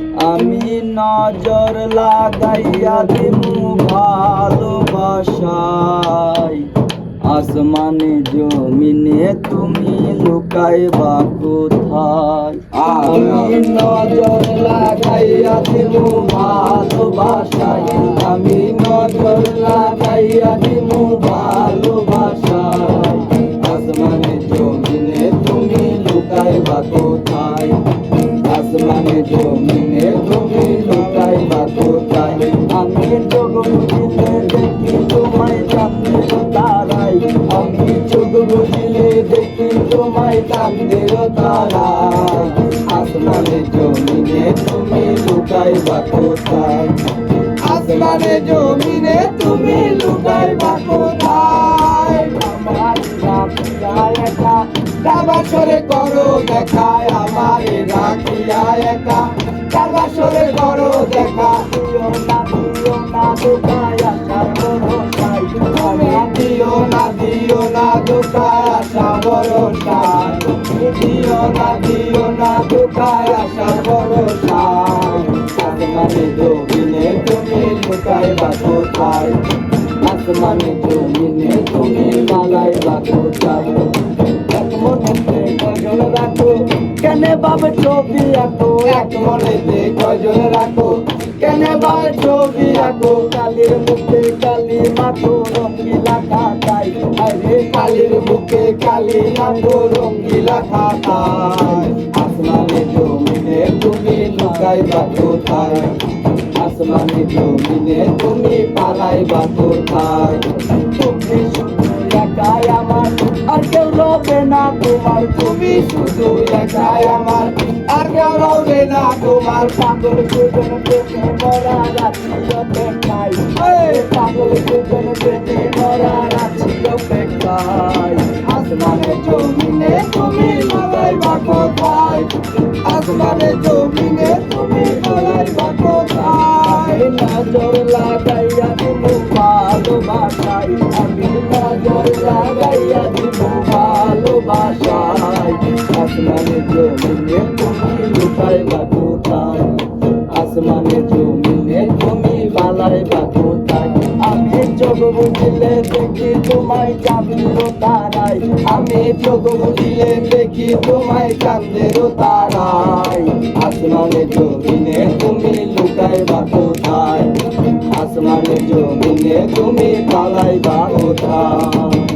আমি নজর লাগাইয়া দিমু ভালোবাসায়। আসমানে, জমিনে তুমি লুকাইবা কোথায়? আমি নজর লাগাইয়া দিমু ভালোবাসায়। আমি নজর লাগাইয়া দিমু ভালোবাসায়। আসমানে, জমিনে তুমি লুকাইবা কোথায়? আমি বুঝিলে দেখি তোমায় চাঁদের তারাই। আমি চোখ দেখি তোমায় চাঁদের তারাই। আসমানে জমিনে তুমি লুকাইবা কোথায়? আসমানে জমিনে তুমি কোথায়? রাখিয়া একা, কাবাসরে করো দেখায়। আমারে রাখিয়া একা, কাবাসরে করো দেখা না দোকায় আশার ভরসায় তুমি দিও না দিও না দোকায় আশা ভরসায় তুমি দিও না দিও না দোকায় আশা ভরসায় আসমানে জমিনে তুমি লুকাইবা কোথায় আসমানে জমিনে তুমি মালাইবা কোথায় এক মনেতে কজন রাখো কেন বাবে ছবি আঁকো এক মনেতে কজন রাখো কেন বাবে ছবি আঁকো? কালির মুখে কালি মাখো রঙ্গিলা খাতায়। আরে কালির মুখে কালি মাখো রঙ্গিলা খাতায়। আসমানে জমিনে তুমি লুকাইবা কোথায়? আসমানে জমিনে তুমি পালাইবা কোথায়? তুমি একাই আমার আর কেউ রবে না তোমার, তুমি শুধু একাই আমার। আর কেউ রবে না তোমার, পাগল সুজন প্রেমে মরা রাত্রি অপেক্ষায় পাগল সুজন প্রেমে মরা রাত্রি অপেক্ষায় আসমানে জমিনে তুমি পালাইবা কোথায়? আসমানে জমিনে তুমি পালাইবা কোথায়? নজর লাগাইয়া আসমানে জমিনে তুমি তুমি বালাইবা কোথায় আমি চোখ বুঝিলে দেখি তোমায় চাঁদের তারাই আমি চোখ বুঝিলে দেখি তোমায় চাঁদের তারাই আসমানে জমিনে তুমি লুকাইবা কোথায়? আসমানে জমিনে তুমি পালাইবা কোথায়